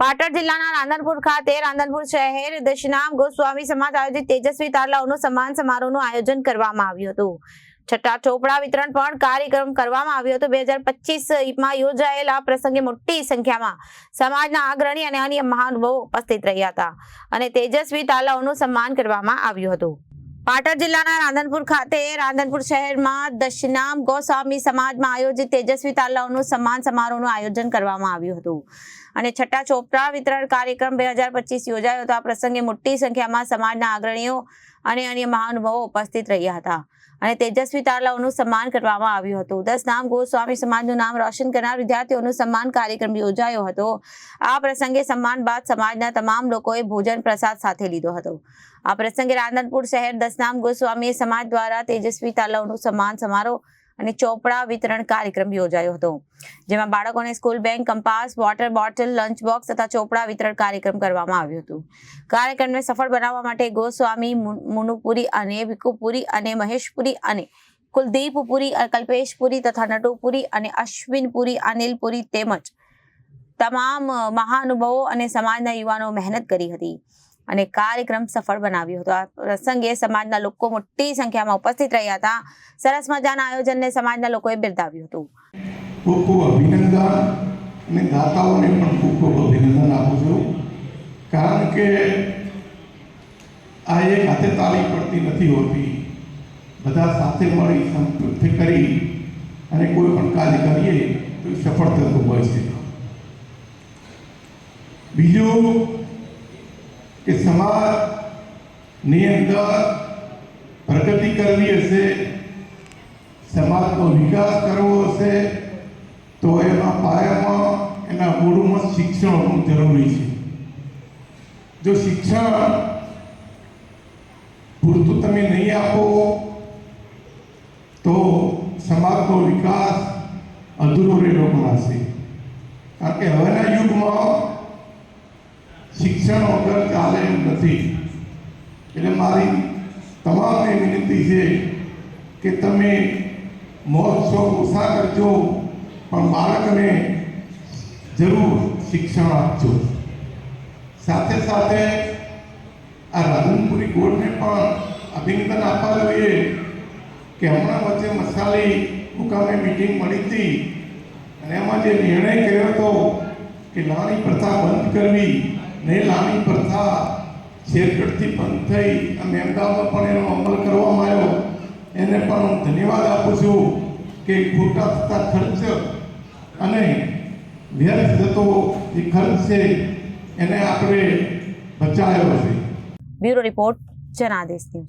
પાટણ જિલ્લાના રાંધનપુર ખાતે રાંધનપુર શહેર દશનામ ગોસ્વામી સમાજ આયોજિત તેજસ્વી તારલાઓનું સન્માન સમારોહનું આયોજન કરવામાં આવ્યું હતું. છઠ્ઠા ચોપડા વિતરણ પણ કાર્યક્રમ કરવામાં આવ્યો હતો. બે હજાર પચીસમાં યોજાયેલા પ્રસંગે મોટી સંખ્યામાં સમાજના અગ્રણી અને અન્ય મહાનુભાવો ઉપસ્થિત રહ્યા હતા અને તેજસ્વી તાલાઓનું સન્માન કરવામાં આવ્યું હતું. પાટણ જિલ્લાના રાંધનપુર ખાતે રાંધનપુર શહેરમાં દશનામ ગોસ્વામી સમાજમાં આયોજિત તેજસ્વી તારલાઓનું સન્માન સમારોહનું આયોજન કરવામાં આવ્યું હતું. અને છઠ્ઠા ચોપડા વિતરણ કાર્યક્રમ બે યોજાયો હતો. આ પ્રસંગે મોટી સંખ્યામાં સમાજના અગ્રણીઓ અને અન્ય મહાનુભાવો ઉપસ્થિત રહ્યા હતા. અને તેજસ્વી તારલાઓનું સન્માન કરવામાં આવ્યું હતું. દસ નામ ગોસ્વામી સમાજનું નામ રોશન કરનાર વિદ્યાર્થીઓનું સન્માન કાર્યક્રમ યોજાયો હતો. આ પ્રસંગે સન્માન બાદ સમાજના તમામ લોકોએ ભોજન પ્રસાદ સાથે લીધો હતો. આ પ્રસંગે રાંધનપુર શહેર દસનામ ગોસ્વામી સમાજ દ્વારા તેજસ્વી તાલાઓનું સન્માન સમારોહ અને ચોપડા વિતરણ કાર્યક્રમ યોજાયો હતો, જેમાં બાળકોને school bag compass, water bottle, lunch box તથા ચોપડા વિતરણ કાર્યક્રમ કરવામાં આવ્યું હતું. કાર્યક્રમને સફળ બનાવવા માટે ગોસ્વામી મુનુપુરી અને વિકુપુરી અને મહેશપુરી અને કુલદીપપુરી કલ્પેશપુરી તથા નટુપુરી અને અશ્વિનપુરી, અનિલપુરી તેમજ તમામ, મહાનુભાવો અને સમાજના યુવાનો મહેનત કરી હતી. અને કાર્યક્રમ સફળ બનાવ્યો હતો. આ પ્રસંગે સમાજના લોકો મોટી સંખ્યામાં ઉપસ્થિત રહ્યા હતા. સરસ મજાના આયોજનને સમાજના લોકોએ બિરદાવ્યું હતું. ખૂબ ખૂબ અભિનંદન અને દાતાઓને પણ ખૂબ ખૂબ અભિનંદન આપું છું. કારણ કે આ એક હાથે તાળી પડતી નથી હોતી. બધા સાથે મળી સંપૃક્તિ કરી અને કોઈ પણ કાર્ય કરીએ તો સફળ થતું હોય છે. બીજું કે સમાજની અંદર પ્રગતિ કરવી હશે, સમાજનો વિકાસ કરવો હશે, તો એના પાયામાં, એના મૂળમાં શિક્ષણ જરૂરી છે. જો શિક્ષણ પૂરતું તમે નહીં આપો, તો સમાજનો વિકાસ અધૂરો રહેલો ગણાશે કારણ કે હવેના યુગમાં શિક્ષણ વગર ચાલે એમ નથી. એટલે મારી તમામને વિનંતી છે કે તમે મહોત્સવ ઓછા કરજો, પણ બાળકને જરૂર શિક્ષણ આપજો. સાથે સાથે આ રાધનપુરી બોર્ડને પણ અભિનંદન આપવા જોઈએ કે હમણાં વચ્ચે મસાલી મુકામે મિટિંગ મળી હતી અને એમાં જે નિર્ણય કર્યો હતો કે લાણી પ્રથા બંધ કરવી ને પ્રથા શેરગઢથી બંધ થઈ અને અમદાવાદમાં પણ એનો અમલ કરવામાં આવ્યો. એને પણ હું ધન્યવાદ આપું છું કે ખોટા થતા ખર્ચ અને વ્યર્થ થતો જે ખર્ચ છે એને આપણે બચાવ્યો છે. Bureau report Janadesh